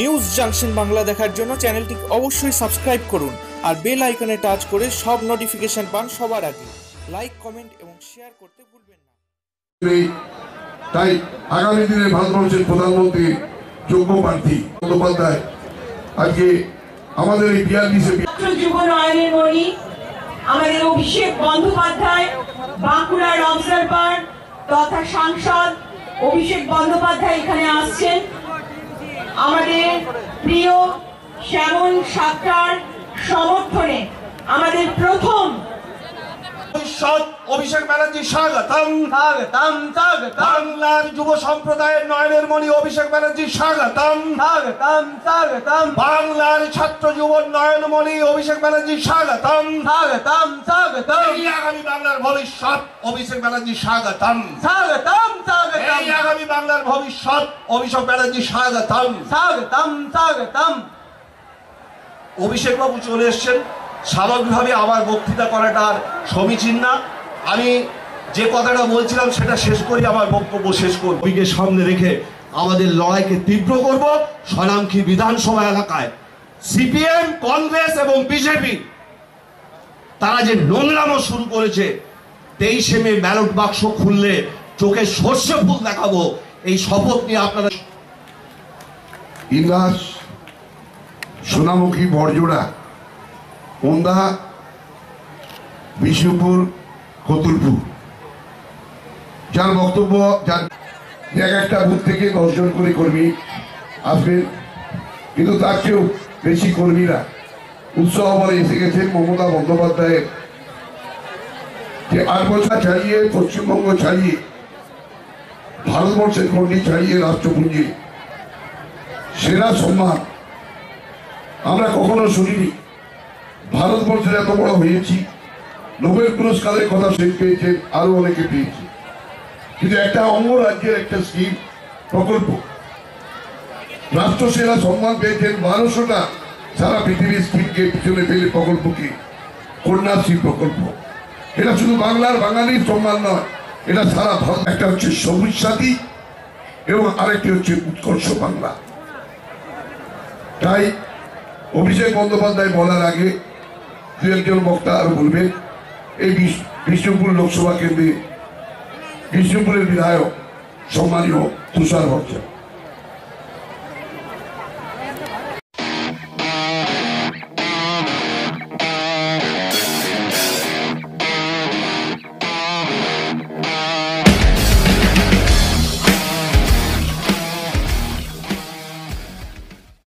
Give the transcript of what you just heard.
News junction Bangla দেখার জন্য চ্যানেলটি অবশ্যই সাবস্ক্রাইব করুন আর বেল আইকনে টাচ করে সব নোটিফিকেশন পান সবার আগে। লাইক কমেন্ট এবং শেয়ার করতে ভুলবেন না। তাই আগামী দিনে ভারতবর্ষের প্রধানমন্ত্রী যোগ্য প্রার্থী বন্দ্যোপাধ্যায় আজকে আমাদের এই ছাত্র যুব নয়নের মণি আমাদের অভিষেক বন্দ্যোপাধ্যায় বাঁকুড়ার অবজারভার তথা সাংসদ অভিষেক বন্দ্যোপাধ্যায় এখানে আসছেন। আমাদের প্রিয় শ্যামন সাতটার সমর্থনে আমাদের প্রথম অভিষেক ব্যানার্জি স্বাগতম। স্বাগতম স্বাগতম। বাংলার যুব সম্প্রদায়ের নয়নের মণি অভিষেক ব্যানার্জি স্বাগতম। স্বাগতম স্বাগতম। বাংলার ছাত্র যুব নয়নমণি অভিষেক ব্যানার্জি স্বাগতম। স্বাগতম স্বাগতম। এই আগামী বাংলার ভবিষ্যৎ অভিষেক ব্যানার্জি স্বাগতম স্বাগতম। স্বাগতম এই আগামী বাংলার ভবিষ্যৎ। অভিষেক ব্যানার্জি স্বাগতম। স্বাগতম স্বাগতম। অভিষেক বাবু চলে এসছেন। স্বাভাবিকভাবে আমার বক্তৃতা করাটা আর সমীচীন না। আমি যে কথাটা বলছিলাম সেটা শেষ করি আমার বক্তব্য শেষ করব। সামনে রেখে আমাদের লড়াইকে তীব্র করব স্বনামখী বিধানসভা এলাকায়। সিপিএম কংগ্রেস এবং বিজেপি তারা যে নোংরামো শুরু করেছে তেইশে মে ব্যালট বাক্স খুললে চোখে সর্ষে ফুল দেখাবো। এই শপথ নিয়ে আপনারা ইন্দাস, সোনামুখী বরজোড়া ওন্দা বিষ্ণুপুর, কতুলপুর। যার বক্তব্য, যার এক একটা বুথ থেকে দশজন করে কর্মী আসবেন। কিন্তু তার চেয়েও বেশি কর্মীরা। উৎসাহ বলে এসে গেছেন মমতা বন্দ্যোপাধ্যায়ের। যে আট বছর ছাড়িয়ে, পশ্চিমবঙ্গ ছাড়িয়ে ভারতবর্ষের খন্ডি ছাড়িয়ে রাষ্ট্রপুঞ্জি সেরা সম্মান আমরা কখনো শুনিনি। ভারতবর্ষের এত বড় হয়েছি, নোবেল পুরস্কারের কথা সে পেয়েছেন, আরও অনেকে পেয়েছে। কিন্তু একটা অঙ্গরাজ্যের একটা স্কিম প্রকল্প। রাষ্ট্র সেরা সম্মান পেয়েছেন বারোশোটা সারা পৃথিবীর স্কিমকে পিছনে ফেলে প্রকল্পকে, কন্যাশ্রী প্রকল্প। এটা শুধু বাংলার বাঙালির সম্মান নয় এটা সারা ধর্ম একটা হচ্ছে সবুজ সাথী এবং আরেকটি হচ্ছে উৎকর্ষ বাংলা। তাই অভিষেক বন্দ্যোপাধ্যায় বলার আগে দু একজন বক্তা আরও বলবেন এই বিষ্ণুপুর লোকসভা কেন্দ্রে বিষ্ণুপুরের বিধায়ক সম্মানীয় তুষার ভট্টাচার্য।